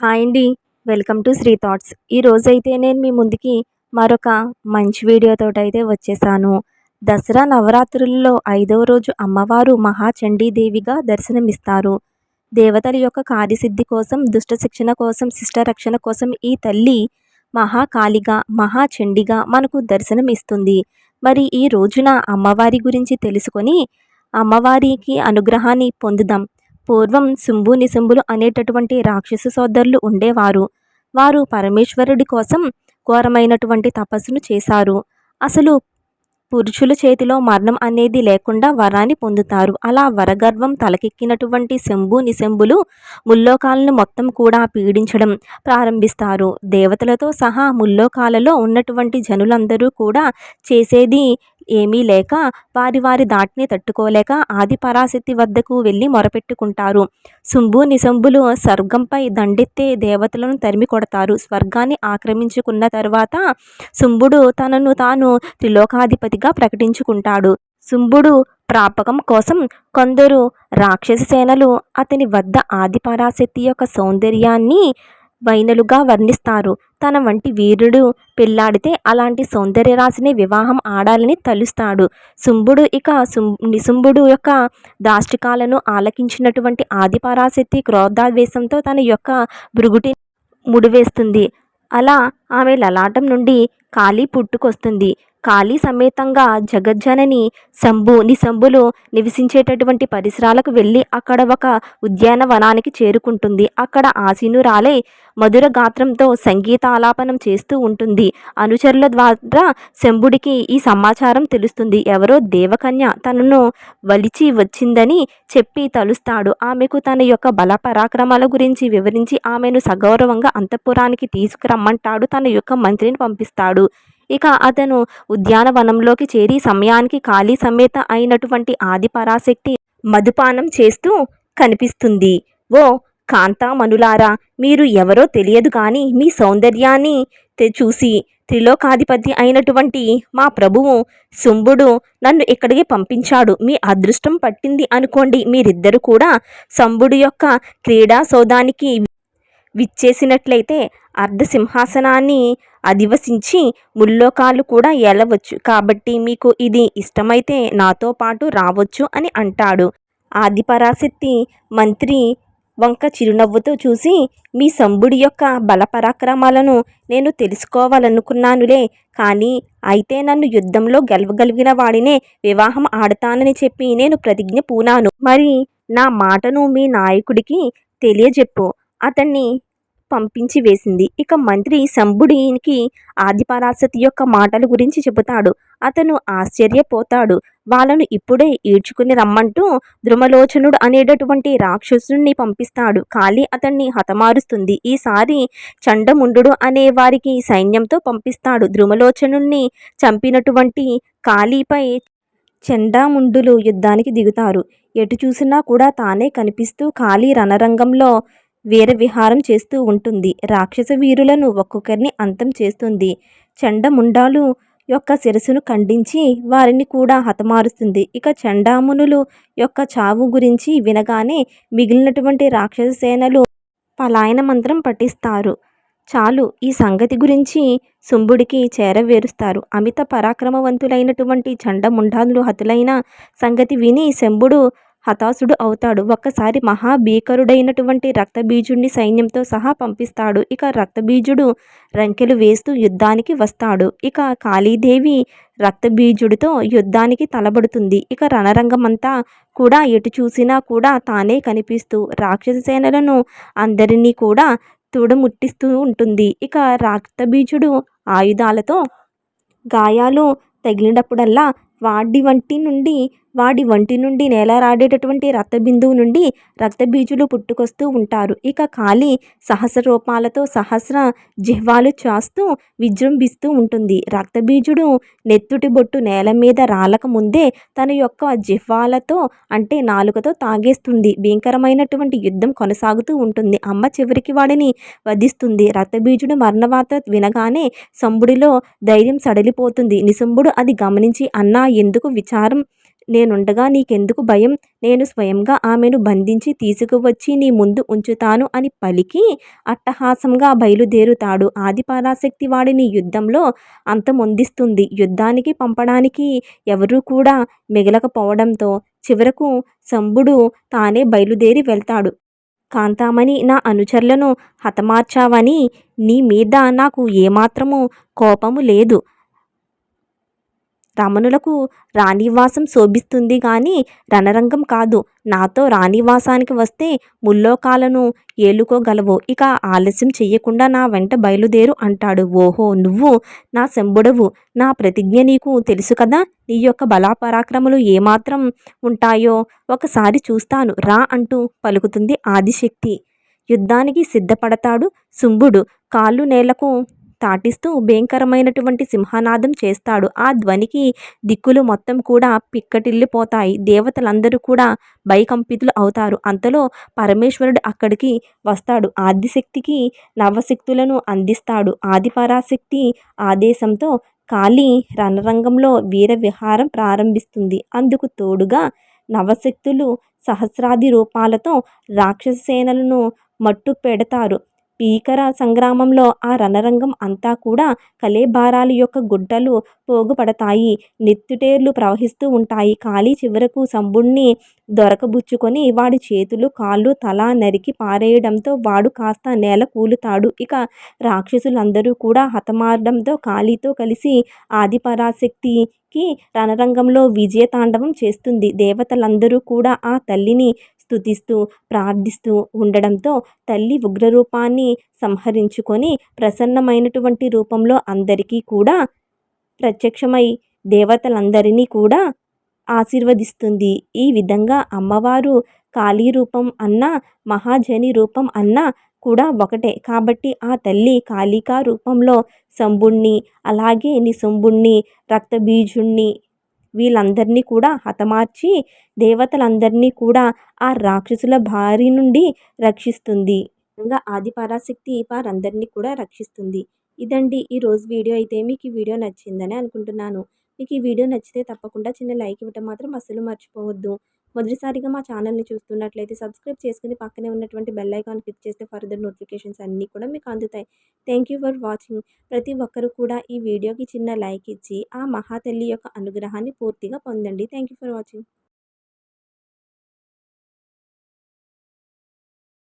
Hi అండి. Welcome to Sri thoughts. ఈ రోజైతే నేను మీ ముందుకి మరొక మంచి వీడియోతో అయితే వచ్చేసాను. దసరా నవరాత్రుల్లో ఐదవ రోజు అమ్మవారు మహాచండీదేవిగా దర్శనమిస్తారు. దేవతల యొక్క కార్యసిద్ధి కోసం దుష్ట శిక్షణ కోసం శిష్ట రక్షణ కోసం ఈ తల్లి మహాకాళిగా మహాచండిగా మనకు దర్శనం ఇస్తుంది మరి ఈ రోజున అమ్మవారి గురించి తెలుసుకొని అమ్మవారికి అనుగ్రహాన్ని పొందుదాం. పూర్వం శుంభు నిశుంభులు అనేటటువంటి రాక్షసు సోదరులు ఉండేవారు. వారు పరమేశ్వరుడి కోసం ఘోరమైనటువంటి తపస్సును చేశారు. అసలు పురుషుల చేతిలో మరణం అనేది లేకుండా వరాన్ని పొందుతారు. అలా వరగర్వం తలకెక్కినటువంటి శంభు నిశంభులు ముల్లోకాలను మొత్తం కూడా పీడించడం ప్రారంభిస్తారు. దేవతలతో సహా ముల్లోకాలలో ఉన్నటువంటి జనులందరూ కూడా చేసేది ఏమీ లేక వారి వారి దాటిని తట్టుకోలేక ఆది పరాశక్తి వద్దకు వెళ్ళి మొరపెట్టుకుంటారు. శుంభు నిశంభులు స్వర్గంపై దండెత్తే దేవతలను తరిమి కొడతారు స్వర్గాన్ని ఆక్రమించుకున్న తర్వాత శుంభుడు తనను తాను త్రిలోకాధిపతిగా ప్రకటించుకుంటాడు. శుంభుడు ప్రాపకం కోసం కొందరు రాక్షస సేనలు అతని వద్ద ఆదిపరాశక్తి యొక్క సౌందర్యాన్ని వైనలుగా వర్ణిస్తారు. తన వంటి వీరుడు పెళ్ళాడితే అలాంటి సౌందర్య రాశిని వివాహం ఆడాలని తలుస్తాడు. శుంభుడు ఇక నిశుంభుడు యొక్క దాష్టికాలను ఆలకించినటువంటి ఆదిపరాశక్తి క్రోధావేశంతో తన యొక్క భృగుటి ముడివేస్తుంది. అలా ఆమె లలాటం నుండి కాళీ పుట్టుకొస్తుంది. కాళీ సమేతంగా జగజ్జనని శంభు నిశంభులు నివసించేటటువంటి పరిసరాలకు వెళ్ళి అక్కడ ఒక ఉద్యానవనానికి చేరుకుంటుంది. అక్కడ ఆసీనురాలై మధుర గాత్రంతో సంగీతాలాపనం చేస్తూ ఉంటుంది. అనుచరుల ద్వారా శంభుడికి ఈ సమాచారం తెలుస్తుంది. ఎవరో దేవకన్య తనను వలిచి వచ్చిందని చెప్పి తలుస్తాడు. ఆమెకు తన యొక్క బల పరాక్రమాల గురించి వివరించి ఆమెను సగౌరవంగా అంతఃపురానికి తీసుకురమ్మంటాడు. తన యొక్క మంత్రిని పంపిస్తాడు. ఇక అతను ఉద్యానవనంలోకి చేరి సమయానికి ఖాళీ సమేత అయినటువంటి ఆది పరాశక్తి మధుపానం చేస్తూ కనిపిస్తుంది. ఓ కాంతామనులారా మీరు ఎవరో తెలియదు కానీ మీ సౌందర్యాన్ని చూసి త్రిలోకాధిపతి అయినటువంటి మా ప్రభువు శుంభుడు నన్ను ఇక్కడికి పంపించాడు. మీ అదృష్టం పట్టింది అనుకోండి. మీరిద్దరు కూడా శంభుడు యొక్క క్రీడా సౌదానికి విచ్చేసినట్లయితే అర్ధసింహాసనాన్ని అధివసించి ముల్లోకాలు కూడా ఏలవచ్చు. కాబట్టి మీకు ఇది ఇష్టమైతే నాతో పాటు రావచ్చు అని అంటాడు. ఆదిపరాశక్తి మంత్రి వంక చిరునవ్వుతో చూసి మీ సంబుడి యొక్క బలపరాక్రమాలను నేను తెలుసుకోవాలనుకున్నానులే కానీ అయితే నన్ను యుద్ధంలో గెలవగలిగిన వాడినే వివాహం ఆడతానని చెప్పి నేను ప్రతిజ్ఞ పూనాను. మరి నా మాటను మీ నాయకుడికి తెలియజెప్పు. అతన్ని పంపించి వేసింది. ఇక మంత్రి శంభుడికి ఆదిపరాశక్తి యొక్క మాటల గురించి చెబుతాడు. అతను ఆశ్చర్యపోతాడు. వాళ్ళను ఇప్పుడే ఈడ్చుకుని రమ్మంటూ ద్రుమలోచనుడు అనేటటువంటి రాక్షసుని పంపిస్తాడు. కాళీ అతన్ని హతమారుస్తుంది. ఈసారి చండముండు అనే వారికి సైన్యంతో పంపిస్తాడు. ద్రుమలోచనుణ్ణి చంపినటువంటి కాళీపై చండాముండులు యుద్ధానికి దిగుతారు. ఎటు చూసినా కూడా తానే కనిపిస్తూ ఖాళీ రణరంగంలో వీర విహారం చేస్తూ ఉంటుంది. రాక్షస వీరులను ఒక్కొక్కరిని అంతం చేస్తుంది. చండముండాలు యొక్క శిరస్సును ఖండించి వారిని కూడా హతమారుస్తుంది. ఇక చండామునులు యొక్క చావు గురించి వినగానే మిగిలినటువంటి రాక్షస సేనలు పలాయన మంత్రం పఠిస్తారు. చాలు ఈ సంగతి గురించి శుంభుడికి చేరవేరుస్తారు. అమిత పరాక్రమవంతులైనటువంటి చండముండాలు హతులైన సంగతి విని శంభుడు హతాశుడు అవుతాడు. ఒక్కసారి మహాభీకరుడైనటువంటి రక్తబీజుడిని సైన్యంతో సహా పంపిస్తాడు. ఇక రక్తబీజుడు రంకెలు వేస్తూ యుద్ధానికి వస్తాడు. ఇక కాళీదేవి రక్తబీజుడితో యుద్ధానికి తలబడుతుంది. ఇక రణరంగమంతా కూడా ఎటు చూసినా కూడా తానే కనిపిస్తూ రాక్షస సేనలను అందరినీ కూడా తుడముట్టిస్తూ ఉంటుంది. ఇక రక్తబీజుడు ఆయుధాలతో గాయాలు తగిలినప్పుడల్లా వాడి వంటి నుండి వాడి వంటి నుండి నేలరాడేటటువంటి రక్తబిందువు నుండి రక్తబీజులు పుట్టుకొస్తూ ఉంటారు. ఇక కాళీ సహస్ర రూపాలతో సహస్ర జిహ్వాలు చాస్తూ విజృంభిస్తూ ఉంటుంది. రక్తబీజుడు నెత్తుటి బొట్టు నేల మీద రాలక ముందే తన యొక్క జిహ్వాలతో అంటే నాలుకతో తాగేస్తుంది. భయంకరమైనటువంటి యుద్ధం కొనసాగుతూ ఉంటుంది. అమ్మ చివరికి వాడిని వధిస్తుంది. రక్తబీజుడు మరణవాత వినగానే సంబుడిలో ధైర్యం సడలిపోతుంది. నిశంబుడు అది గమనించి అన్నా ఎందుకు విచారం నేనుండగా నీకెందుకు భయం? నేను స్వయంగా ఆమెను బంధించి తీసుకువచ్చి నీ ముందు ఉంచుతాను అని పలికి అట్టహాసంగా బయలుదేరుతాడు. ఆదిపరాశక్తి వాడిని యుద్ధంలో అంతమొందిస్తుంది. యుద్ధానికి పంపడానికి ఎవరూ కూడా మిగలకపోవడంతో చివరకు శంభుడు తానే బయలుదేరి వెళ్తాడు. కాంతామణి నా అనుచరులను హతమార్చావని నీ మీద నాకు ఏమాత్రము కోపము లేదు. రమణులకు రాణివాసం శోభిస్తుంది గాని రణరంగం కాదు. నాతో రాణివాసానికి వస్తే ముల్లోకాలను ఏలుకోగలవు. ఇక ఆలస్యం చెయ్యకుండా నా వెంట బయలుదేరు అంటాడు. ఓహో నువ్వు నా శంభుడవు. నా ప్రతిజ్ఞ నీకు తెలుసు కదా. నీ యొక్క బలాపరాక్రమలు ఏమాత్రం ఉంటాయో ఒకసారి చూస్తాను. రా అంటూ పలుకుతుంది ఆదిశక్తి. యుద్ధానికి సిద్ధపడతాడు శుంభుడు. కాళ్ళు నేలకు తాటిస్తూ భయంకరమైనటువంటి సింహనాదం చేస్తాడు. ఆ ధ్వనికి దిక్కులు మొత్తం కూడా పిక్కటిల్లిపోతాయి. దేవతలందరూ కూడా భయకంపితులు అవుతారు. అంతలో పరమేశ్వరుడు అక్కడికి వస్తాడు. ఆదిశక్తికి నవశక్తులను అందిస్తాడు. ఆదిపరాశక్తి ఆదేశంతో కాళీ రణరంగంలో వీర విహారం ప్రారంభిస్తుంది. అందుకు తోడుగా నవశక్తులు సహస్రాది రూపాలతో రాక్షస సేనలను మట్టు పెడతారు భీకర సంగ్రామంలో ఆ రణరంగం అంతా కూడా కలేబారాల యొక్క గుడ్డలు పోగుపడతాయి. నెత్తుటేర్లు ప్రవహిస్తూ ఉంటాయి. ఖాళీ చివరకు శంభుణ్ణి దొరకబుచ్చుకొని వాడి చేతులు కాళ్ళు తల నరికి పారేయడంతో వాడు కాస్త నేల కూలుతాడు. ఇక రాక్షసులందరూ కూడా హతమారడంతో కాళీతో కలిసి ఆదిపరాశక్తికి రణరంగంలో విజయతాండవం చేస్తుంది. దేవతలందరూ కూడా ఆ తల్లిని స్తుతిస్తూ ప్రార్థిస్తూ ఉండడంతో తల్లి ఉగ్రరూపాన్ని సంహరించుకొని ప్రసన్నమైనటువంటి రూపంలో అందరికీ కూడా ప్రత్యక్షమై దేవతలందరినీ కూడా ఆశీర్వదిస్తుంది. ఈ విధంగా అమ్మవారు కాళీ రూపం అన్న మహాజని రూపం అన్న కూడా ఒకటే. కాబట్టి ఆ తల్లి కాళికా రూపంలో శంభుణ్ణి అలాగే నిశంభుణ్ణి రక్తబీజుణ్ణి వీళ్ళందరినీ కూడా హతమార్చి దేవతలందరినీ కూడా ఆ రాక్షసుల భారి నుండి రక్షిస్తుంది. ఇంకా ఆది పరాశక్తి వారందరినీ కూడా రక్షిస్తుంది. ఇదండి ఈరోజు వీడియో. అయితే మీకు ఈ వీడియో నచ్చిందని అనుకుంటున్నాను. మీకు ఈ వీడియో నచ్చితే తప్పకుండా చిన్న లైక్ ఇవ్వటం మాత్రం అస్సలు మర్చిపోవద్దు. మొదటిసారిగా మా ఛానల్ని చూస్తున్నట్లయితే సబ్స్క్రైబ్ చేసుకుని పక్కనే ఉన్నటువంటి బెల్ ఐకాన్ క్లిక్ చేస్తే ఫర్దర్ నోటిఫికేషన్స్ అన్నీ కూడా మీకు అందుతాయి. Thank you for watching. ప్రతి ఒక్కరు కూడా ఈ వీడియోకి చిన్న లైక్ ఇచ్చి ఆ మహాతల్లి యొక్క అనుగ్రహాన్ని పూర్తిగా పొందండి. Thank you for watching.